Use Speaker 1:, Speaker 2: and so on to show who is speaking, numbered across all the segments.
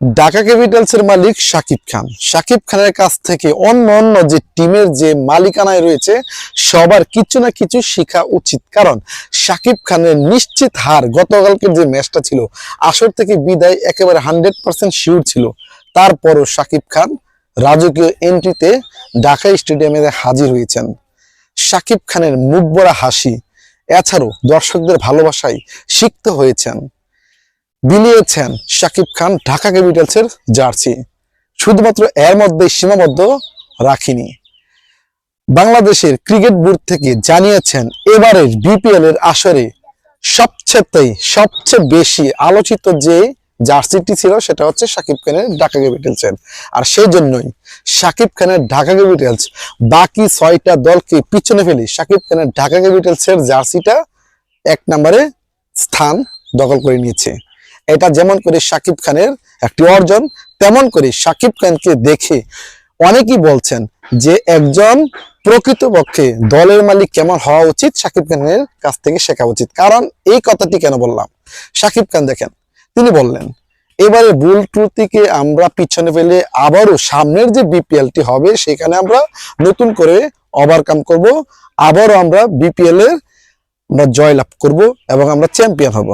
Speaker 1: ঢাকা ক্যাপিটালসের মালিক সাকিব খান। শাকিব খানের কাছ থেকে অন্য অন্য যে টিমের যে মালিকানায় রয়েছে, সবার কিছু না কিছু শেখা উচিত। কারণ শাকিব খানের নিশ্চিত হার গতকালকের যে ম্যাচটা ছিল, আসর থেকে বিদায় একেবারে হান্ড্রেড পার্সেন্ট শিওর ছিল। তারপরও শাকিব খান রাজকীয় এন্ট্রিতে ঢাকা স্টেডিয়ামে হাজির হয়েছেন। শাকিব খানের মুখ ভরা হাসি, এছাড়াও দর্শকদের ভালোবাসায় সিক্ত হয়েছেন। বিলিয়েছেন শাকিব খান ঢাকা ক্যাপিটালসের জার্সি। শুধুমাত্র এর মধ্যে সীমাবদ্ধ রাখিনি। বাংলাদেশের ক্রিকেট বোর্ড থেকে জানিয়েছেন, এবারের বিপিএল এর আসরে সবচেয়ে সবচেয়ে বেশি আলোচিত যে জার্সিটি ছিল সেটা হচ্ছে শাকিব খানের ঢাকা ক্যাপিটালসের। আর সেই জন্যই শাকিব খানের ঢাকা ক্যাপিটালস বাকি ছয়টা দলকে পিছনে ফেলে শাকিব খানের ঢাকা ক্যাপিটালসের জার্সিটা এক নম্বরে স্থান দখল করে নিয়েছে। এটা যেমন করে শাকিব খানের একটি অর্জন, তেমন করে শাকিব খানকে দেখে অনেকেই বলছেন যে একজন প্রকৃতপক্ষে দলের মালিক কেমন হওয়া উচিত শাকিব খানের কাছ থেকে শেখা উচিত। কারণ এই কথাটি কেন বললাম? শাকিব খান দেখেন, তিনি বললেন, এবারে ভুল ত্রুটিকে আমরা পিছনে ফেলে আবারও সামনের যে বিপিএলটি হবে, সেখানে আমরা নতুন করে ওভারকাম করব, আবারও আমরা বিপিএল এর আমরা জয়লাভ করব এবং আমরা চ্যাম্পিয়ন হব।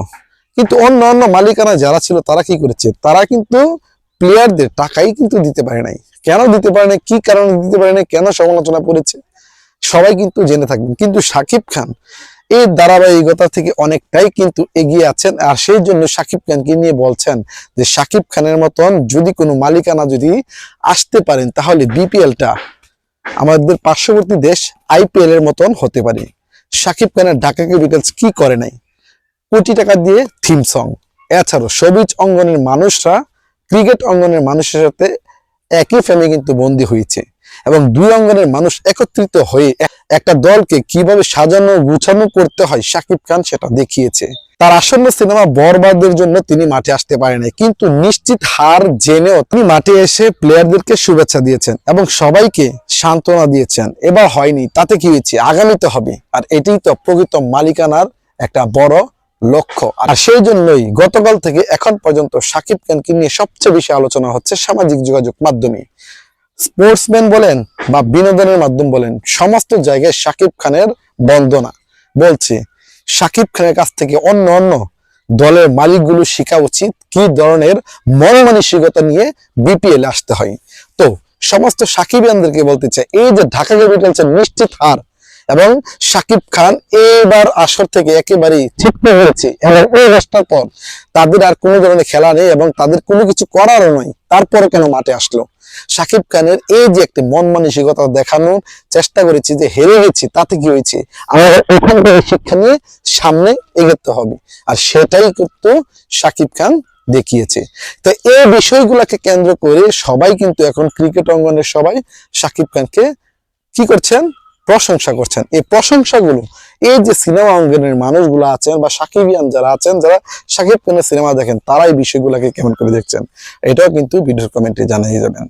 Speaker 1: কিন্তু অন্য অন্য মালিকানা যারা ছিল, তারা কি করেছে? তারা কিন্তু প্লেয়ারদের টাকাই কিন্তু দিতে পারে নাই। কেন দিতে পারে নাই? কি কারণে দিতে পারে নাই? কেন সমালোচনা করেছে? সবাই কিন্তু জেনে থাকবেন। কিন্তু সাকিব খান এই ধারাবাহিকতা থেকে অনেকটাই কিন্তু এগিয়ে আছেন আর সেই জন্য সাকিব খানকে নিয়ে বলছেন যে, সাকিব খানের মতন যদি কোনো মালিকানা যদি আসতে পারেন, তাহলে বিপিএলটা আমাদের পার্শ্ববর্তী দেশ আইপিএল এর মতন হতে পারে। সাকিব খানের ঢাকা ক্যাপিটালস কি করে নাই? কোটি টাকা দিয়ে থিম সং এছাড়াও সবিজ অঙ্গনের মানুষরা ক্রিকেট অঙ্গনের মানুষের সাথে একই ফ্রেমে কিন্তু বন্দী হয়েছে। এবং দুই অঙ্গনের মানুষ একত্রিত হয়ে একটা দলকে কীভাবে সাজানো, গুছানো করতে হয় শাকিব খান সেটা দেখিয়েছে। তার আসন্ন সিনেমা বরবাদের জন্য তিনি মাঠে আসতে পারেন নাই। কিন্তু নিশ্চিত হার জেনেও তিনি মাঠে এসে প্লেয়ারদেরকে শুভেচ্ছা দিয়েছেন এবং সবাইকে সান্ত্বনা দিয়েছেন। এবার হয়নি, তাতে কি হয়েছে? আগামীতে হবে। আর এটাই তো প্রকৃত মালিকানার একটা বড় লক্ষ্য। আর সেই জন্যই গতকাল থেকে এখন পর্যন্ত সাকিব খানকে নিয়ে সবচেয়ে বেশি আলোচনা হচ্ছে সামাজিক যোগাযোগ মাধ্যমে। স্পোর্টসম্যান বলেন বা বিনোদনের মাধ্যম বলেন, সমস্ত জায়গায় সাকিব খানের বন্দনা। বলছে, সাকিব খানের কাছ থেকে অন্য অন্য দলের মালিকগুলো শেখা উচিত কি ধরনের মন মানসিকতা নিয়ে বিপিএল আসতে হয়। তো, সমস্ত সাকিবিয়ানদেরকে বলতে চাই, এই যে ঢাকা ক্যাপিটালসের নিশ্চিত হার এবং সাকিব খান এবার আসর থেকে একেবারেই ছিটকে হয়েছে। এবং এই ম্যাচটার পর তাদের আর কোনো ধরনের খেলা নেই এবং তাদের কোনো কিছু করারও নয়। তারপরে কেন মাঠে আসলো? সাকিব খানের এই যে একটি মন মানসিকতা দেখানোর চেষ্টা করেছি যে হেরে গেছি তাতে কি হয়েছে? আমাদের এখান থেকে শিক্ষা নিয়ে সামনে এগোতে হবে। আর সেটাই কিন্তু সাকিব খান দেখিয়েছে। তো এই বিষয়গুলোকে কেন্দ্র করে সবাই কিন্তু এখন ক্রিকেট অঙ্গনের সবাই সাকিব খানকে কি করছেন? প্রশংসা করছেন। এই প্রশংসাগুলো, এই যে সিনেমা অঙ্গনের মানুষগুলো আছেন বা সাকিবিয়ান যারা আছেন, যারা সাকিব খানের সিনেমা দেখেন, তারাই বিষয়গুলোকে কেমন করে দেখছেন, এটাও কিন্তু ভিডিওর কমেন্টে জানিয়ে যাবেন।